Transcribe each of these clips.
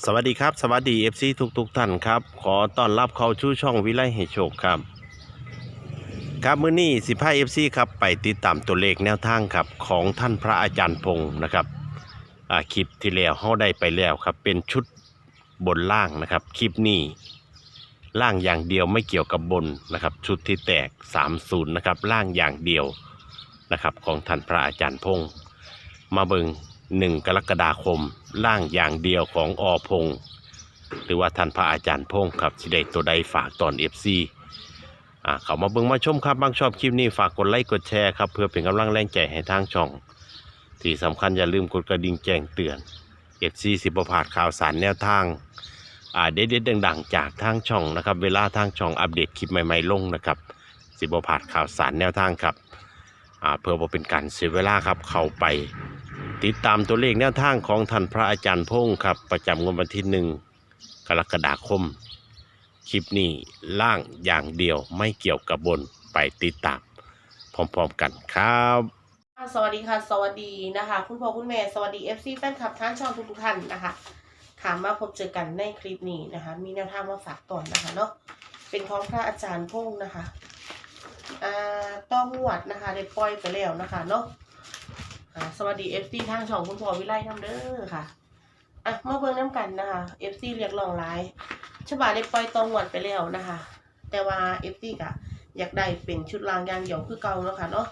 สวัสดีครับสวัสดี FC ทุกทุกๆท่านครับ ขอต้อนรับเข้าชู่ช่องวิไลให้โชคครับ ครับมื้อนี้สิพา FC ครับไปติดตามตัวเลขแนวทางครับของท่านพระอาจารย์พงศ์นะครับอ่าคลิปที่แล้วเฮาได้ไปแล้วครับ เป็นชุดบนล่างนะครับ คลิปนี้ล่างอย่างเดียวไม่เกี่ยวกับบนนะครับ ชุดที่แตก 30นะครับล่างอย่างเดียวนะครับของท่านพระอาจารย์พงศ์มาเบิง หนึ่งกรกฎาคมร่างอย่างเดียวของอพงศ์หรือว่าท่านพระอาจารย์พงศ์ครับสิได้ตัวใดฝากตอนเอฟซีอ่าเขามาเบิ่งมาชมครับบางชอบคลิปนี้ฝากกดไลค์กดแชร์ครับเพื่อเป็นกำลังแรงใจให้ทางช่อง ที่สำคัญอย่าลืมกดกระดิ่งแจ้งเตือนเอฟซีสิบพาดข่าวสารแนวทางอ่าเด็ดๆดังๆ จากทางช่องนะครับ เวลาทางช่องอัปเดตคลิปใหม่ๆลงนะครับ สิบพาดข่าวสารแนวทางครับอ่าเพื่อบ่เป็นการเสียเวลาครับเข้าไป ติดตามตัวเลขแนวทางของท่านพระอาจารย์พงศ์ครับ ประจำวดวันที่หนึ่งกรกฎาคม คลิปนี้ล่างอย่างเดียวไม่เกี่ยวกับบนไปติดตาม พร้อมๆกันครับ สวัสดีค่ะ สวัสดีนะคะ คุณพ่อคุณแม่สวัสดี FC แฟนคลับทั้งช่องทุกๆท่านนะคะค่ะมาพบเจอกันในคลิปนี้นะคะ มีแนวทางมาฝากก่อนนะคะเนาะเป็นของพระอาจารย์พงษ์นะคะอ่าต้องหวดนะคะได้ปล่อยไปแล้วนะคะเนาะ อ่าสวัสดี FC ทางช่องคุณพ่อวิไลทำเด้อค่ะอะมาเบิ่งน้ำกันนะคะ FC เรียกร้องไลายฉบับได้ปล่อยตองหวดไปแล้วนะคะ แต่ว่า FC กะอยากได้เป็นชุดรางยางเดี่ยวคือเก่าแล้วค่ะเนาะ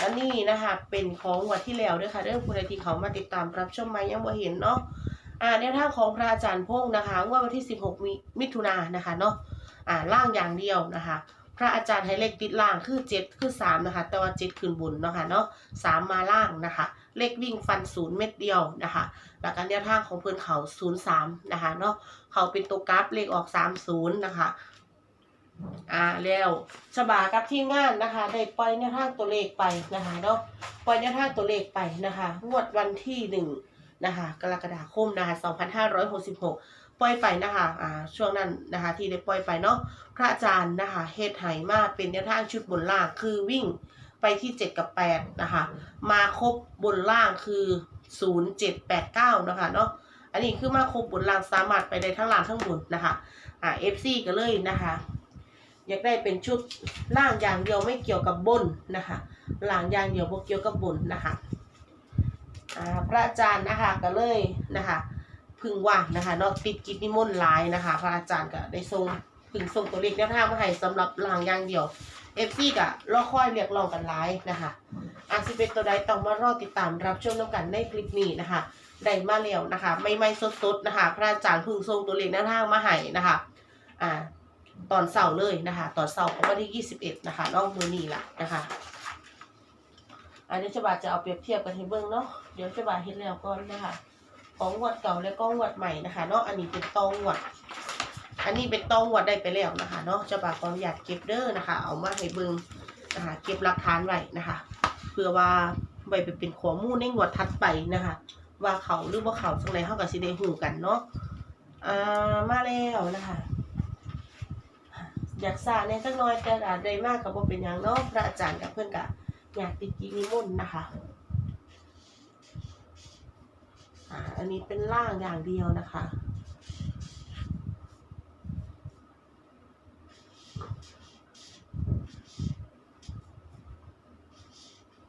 อันนี้นะคะเป็นของวันที่แล้วด้วยค่ะเรื่องผู้ใดที่เขามาติดตามรับชมมายังบ่เห็นเนาะอ่าแนวทางของพระอาจารย์พงษ์นะคะงวดวันที่ 16มิมิถุนายนนะคะเนาะอ่าล่างอย่างเดียวนะคะ ระอาจารย์ให้เลขติดล่างคือ7คือ3นะคะ แต่ว่า7ขึ้นบนเนาะค่ะเนาะ3มาล่างนะคะ เลขวิ่งฟันศูนย์เม็ดเดียวนะคะแล้วก็แนวทางของเพื่อนเขา03นะคะเนาะเขาเป็นตัวกราฟเลขออก30นะคะอ่าแล้วฉบากับทีมงานนะคะ ได้ปล่อยแนวทางตัวเลขไปนะคะเนาะปล่อยแนวทางตัวเลขไปนะคะงวดวันที่หนึ่งนะคะกรกฎาคมนะคะ2566 ปล่อยไปนะคะอ่าช่วงนั้นนะคะที่ได้ปล่อยไปเนาะพระอาจารย์นะคะเฮ็ดไหมาเป็นแนวทางชุดบนล่างคือวิ่งไปที่ 7 กับ 8 นะคะ มาครบบนล่างคือ 0789 นะคะเนาะอันนี้คือมาครบบนล่างสามารถไปได้ทั้งล่างทั้งบนนะคะอ่า FC ก็เลยนะคะ อยากได้เป็นชุดล่างอย่างเดียวไม่เกี่ยวกับบนนะคะล่างอย่างเดียวบ่เกี่ยวกับบนนะคะอ่าพระอาจารย์นะคะก็เลยนะคะ พึงว่างนะคะเนอกติดกิจนิมนต์หลายนะคะ พระอาจารย์ก็ได้ทรงพึงส่งตัวเลขแนวทางมาให้สำหรับล่างอย่างเดียวเอฟซีก็รอคอยเรียกร้องกันหลายนะคะอาจสิเป็นตัวใดต้องมารอติดตามรับชมน้ำกันในคลิปนี้นะคะได้มาแล้วนะคะไม่ไม่สดๆนะคะ พระอาจารย์พึงส่งตัวเลขแนวทางมาให้นะคะอ่าตอนเสาร์เลยนะคะ ตอนเสาร์ของวันที่21นะคะนอกมือนี่ละนะคะอันนี้ฉบาจะเอาเปรียบเทียบกันให้เบิ่งเนาะเดี๋ยวฉบาเฮ็ดแล้วก่อนนะคะ ของงวดเก่าและก็งวดใหม่นะคะเนาะอันนี้เป็นตองงวด อันนี้เป็นตองงวดได้ไปแล้วนะคะเนาะฉบาขออนุญาตเก็บเด้อนะคะ เอามาให้เบิ่งนะคะเก็บหลักฐานไว้นะคะ เพื่อว่าไว้ไปเป็นข้อมูลในงวดถัดไปนะคะ ว่าเขาหรือว่าเขาจังไรเฮากับสิได้ฮู้กันเนาะอ่ามาแล้วนะคะอยากสร้าเนี่ยสักน้อยแต่อาจได้มากกับบ่เป็นอย่างเนาะพระอาจารย์กับเพื่อนกะอยากติดกินิมนต์นะคะ อันนี้เป็นล่างอย่างเดียวนะคะ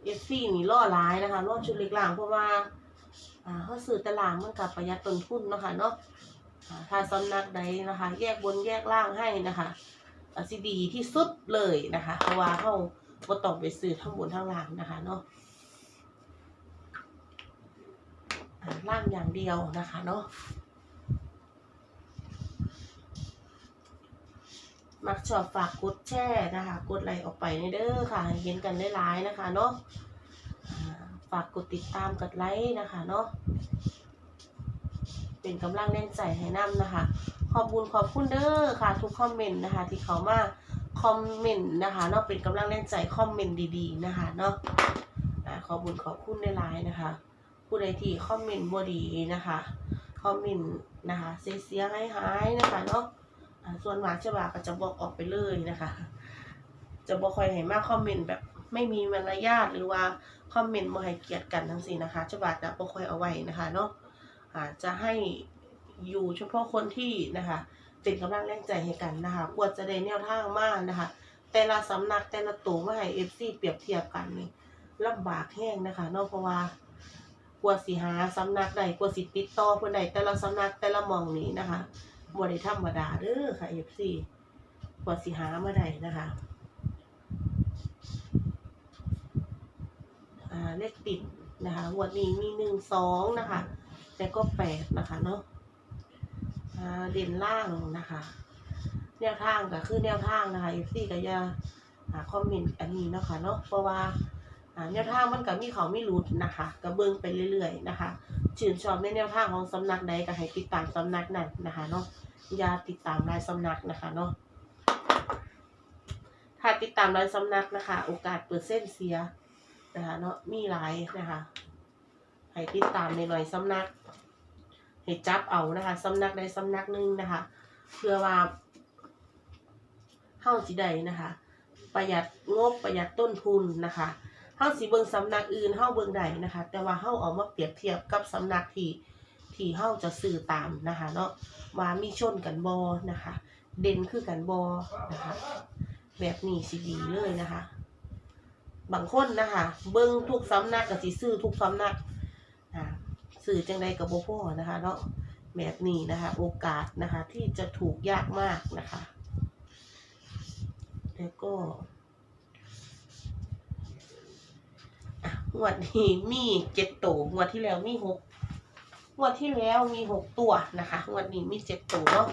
เอฟซีนี่ล่อร้ายนะคะล่อชุดเล็กล่างเพราะว่าอ่าเขาสื่อตลาดมันกับประหยัดต้นทุนนะคะเนาะอ่าถ้าสำนักใดนะคะ แยกบนแยกล่างให้นะคะอาสิดีที่สุดเลยนะคะ เพราะว่าเขาบ่ต้องไปซื้อทั้งบนทั้งล่างนะคะเนาะอ่า ล่างอย่างเดียวนะคะเนาะมักชอบฝากกดแช่นะคะ กดไลค์ออกไปในเด้อค่ะ เห็นกันได้หลายๆนะคะเนาะฝากกดติดตามกดไลค์นะคะเนาะเป็นกำลังแรงใจให้นํนะคะ ขอบคุณขอบคุณเด้อค่ะ ทุกคอมเมนต์นะคะ ที่เขามาคอมเมนต์นะคะเนาะเป็นกำลังแรงใจคอมเมนต์ดีๆนะคะเนาะขอบคุณขอบคุณในไลน์นะคะ ผู้ใดที่คอมเมนต์บดีนะคะคอมเมนต์นะคะ เสียเสียหายหายๆนะคะเนาะส่วนหมากจะว่าก็จะบอกออกไปเลยนะคะ จะบ่ค่อยให้มากคอมเมนต์แบบไม่มีมารยาทหรือว่าคอมเมนต์บ่ให้เกียรติกันทั้งสิ้นนะคะจะว่าจะบ่ค่อยเอาไว้นะคะเนาะจะให้อยู่เฉพาะคนที่นะคะเป็นกำลังแรงใจให้กันนะคะกว่าจะได้แนวทางมากนะคะ แต่ละสำนักแต่ละตัวมาให้เอฟซีเปรียบเทียบกันนี่ลำบากแห้งนะคะเนอกเพราะว่า กว่าสิหาสำนักใดกว่าสิติดต่อเพื่นใดแต่ละสำนักแต่ละมองนี้นะคะบ่ได้ธรรมดาเด้อค่ะเอฟซีกว่าสิหามาได้นะคะอ่าเลขติดนะคะงวันนี้มีหนึ่งสองนะคะแต่ก็แปดนะคะเนาะอ่าเด่นล่างนะคะแนวทางก็คือแนวทางนะคะเอฟซีก็อย่าคอมเมนต์อันนี้นะคะเนาะเพราะว่า แนวทางมันก็มีเขาไม่รู้นะคะก็เบิ่งไปเรื่อยๆนะคะชื่นชอบในแนวทางของสำนักใดก็ให้ติดตามสำนักนั้นนะคะเนาะอย่าติดตามรายสำนักนะคะเนาะถ้าติดตามรายสำนักนะคะ โอกาสเปอร์เซ็นเสียนะคะเนาะมีหลายนะคะให้ติดตามในหน่อยสำนักให้จับเอานะคะสำนักใดสำนักหนึ่งนะคะ เพื่อว่าเฮาสิได้นะคะ ประหยัดงบประหยัดต้นทุนนะคะาสิเบิงสำนักอื่นเฮาเบิงได้นะคะ แต่ว่าเฮาเอามาเปรียบเทียบกับสำนักที่ที่เฮาจะซื้อตามนะคะเนาะว่ามีชนกันบ่นะคะ เด่นคือกันบ่นะคะ แบบนี้สิดีเลยนะคะ บางคนนะคะ เบิงทุกสำนักก็สิซื้อทุกสำนักอ่าซื้อจังใดก็บ่พอนะคะเนาะแบบนี้นะคะ โอกาสนะคะที่จะถูกยากมากนะคะ แล้วก็อะ งวดนี้มีเจ็ดตัวงวดที่แล้วมีหกงวดที่แล้วมีหกตัวนะคะงวดนี้มีเจ็ดตัวเนาะ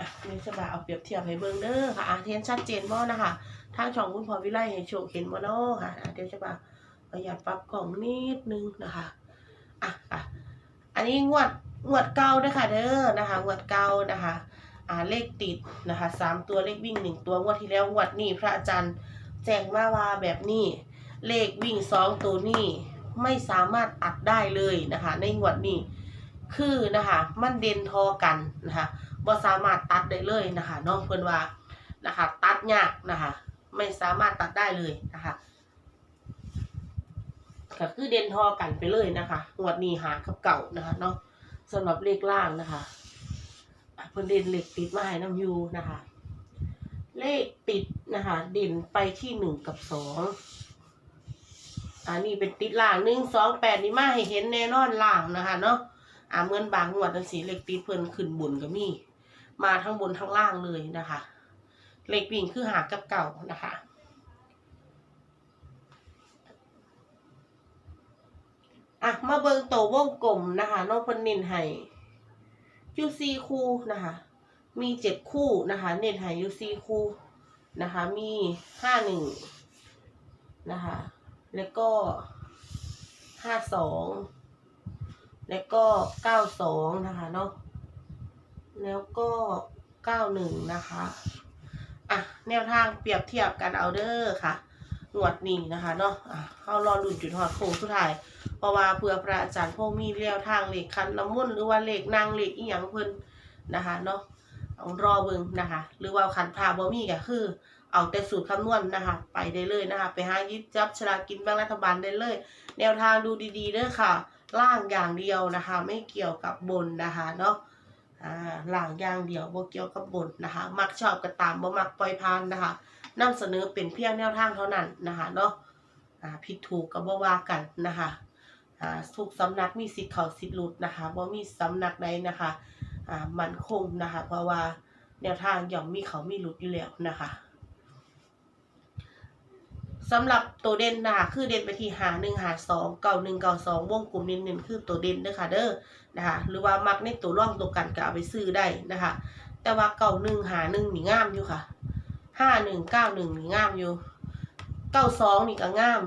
อะมสบาเอาเปรียบเทียบให้เบิ่งเด้อค่ะอะเทียนชัดเจนบ่นะคะทางช่องคุณพรวิไลให้โชคเห็นบ่เนาะค่ะเดี๋ยวจะมาประหยัดปรับกล่องนิดนึงนะคะอะอะอันนี้งวดงวดเก่าด้อค่ะเด้อนะคะงวดเก่านะคะอ่าเลขติดนะคะสามตัวเลขวิ่งหนึ่งตัวงวดที่แล้วงวดนี้พระอาจารย์แจ้งมาว่าแบบนี้ เลขวิ่งสองตัวนี้ไม่สามารถตัดได้เลยนะคะ ในงวดนี้คือนะคะมันเด่นทอกันนะคะบ่สามารถตัดได้เลยนะคะน้องเพิ่อนว่านะคะ ตัดยากนะคะ ไม่สามารถตัดได้เลยนะคะก็คือเด่นทอกันไปเลยนะคะงวดนี้หากับเก่านะคะเนาะสำหรับเลขล่างนะคะเพิ่อนเด่นเหล็กติดมาให้น้ำอยูนะคะ เลขติดนะคะเด่นไปที่หนึ่งกับสอง อันนี้เป็นติดล่างหนึ่งสองแปดนี่มาให้เห็นแน่นอนล่างนะคะ เนาะอ่าเมือนบางงวดสีเหล็กติดเพิ่นขึ้นบนก็มี มาทั้งบนทั้งล่างเลยนะคะเหล็กวิ่งคือหากับเก่านะคะอะมาเบิงโตววงกลมนะคะเนอกเพิ่นเน้นให้ยูซีคู่นะคะ มีเจ็ดคู่นะคะ เน็ตหายยูซีคู่นะคะ มีห้าหนึ่งนะคะ แล้วก็ห้าสองแล้วก็เก้าสองนะคะเนาะแล้วก็เก้าหนึ่งนะคะอะแนวทางเปรียบเทียบกันเอาเด้อค่ะหนวดนี้นะคะเนาะอะเข้ารอลุ่นจุดหอดโค้งสุดท้ายเพราะว่าเพื่อพระอาจารย์พวกมีเลี้ยวทางเหล็กคันน้ำมุ่นหรือว่าเหล็กนางเหล็กอีหยังเพิ่นนะคะเนาะเอารอเบิ่งนะคะ หรือว่าคันพาบ่มีก็คือ เอาแต่สูตรคำนวณนะคะ ไปได้เลยนะคะ ไปหายิบจับฉลากกินแบ่งรัฐบาลได้เลย แนวทางดูดีๆเด้อค่ะ ล่างอย่างเดียวนะคะ ไม่เกี่ยวกับบนนะคะเนาะอ่าล่างอย่างเดียวบ่เกี่ยวกับบนนะคะ มักชอบก็ตามบ่มักปล่อยผ่านนะคะนำเสนอเป็นเพียงแนวทางเท่านั้นนะคะเนาะอ่าผิดถูกก็บ่ว่ากันนะคะอ่าทุกสำนักมีสิทธิ์เขาสิทธิ์หลุดนะคะบ่มีสำนักใดนะคะอ่ามันคงนะคะ เพราะว่าแนวทางย่อมมีเขามีหลุดอยู่แล้วนะคะ สำหรับตัวเด่นนะคะคือเด่นไปที่หาหนึ่งหาสองเก่าหนึ่งเก่าสองวงกลุ่มเน้นหนึ่งคือตัวเด่นเด้อค่ะเด้อนะคะหรือว่ามักในตัวร่องตัวกันก็เอาไปซื้อได้นะคะ แต่ว่าเก่าหนึ่งหาหนึ่งนี่งามอยู่ค่ะห้าหนึ่งเก้าหนึ่งนี่งามอยู่เก้าสองนี่ก็งาม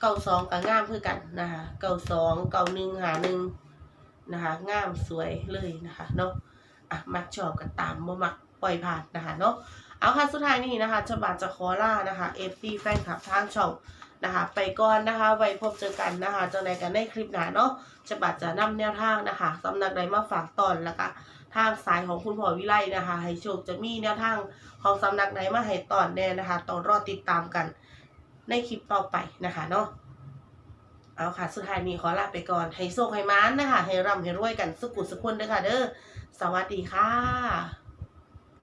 เก้าสองกับงามคือกันนะคะเก้าสองเก้าหนึ่งหาหนึ่งนะคะงามสวยเลยนะคะเนาะอะมักชอบกันตามบ่มักปล่อยผ่านนะคะเนาะ เอาค่ะสุดท้ายนี้นะคะฉบับจะขอล่านะคะเอฟซีแฟนคลับทางช่องนะคะ ไปก่อนนะคะ ไว้พบเจอกันนะคะจังใดกันในคลิปหน้าเนาะฉบับจะนำแนวทางนะคะสำนักใดมาฝากตอนแล้วก็ทางสายของคุณพ่อวิไลนะคะ ให้โชคจะมีแนวทางของสำนักไหนมาให้ตอนแน่นะคะต้องรอติดตามกันในคลิปต่อไปนะคะเนาะเอาค่ะ สุดท้ายนี้ขอลาไปก่อน ให้โชคให้มานนะคะ ให้ร่ำให้รวยกันสุกุสุขคนเด้อค่ะ เด้อ สวัสดีค่ะ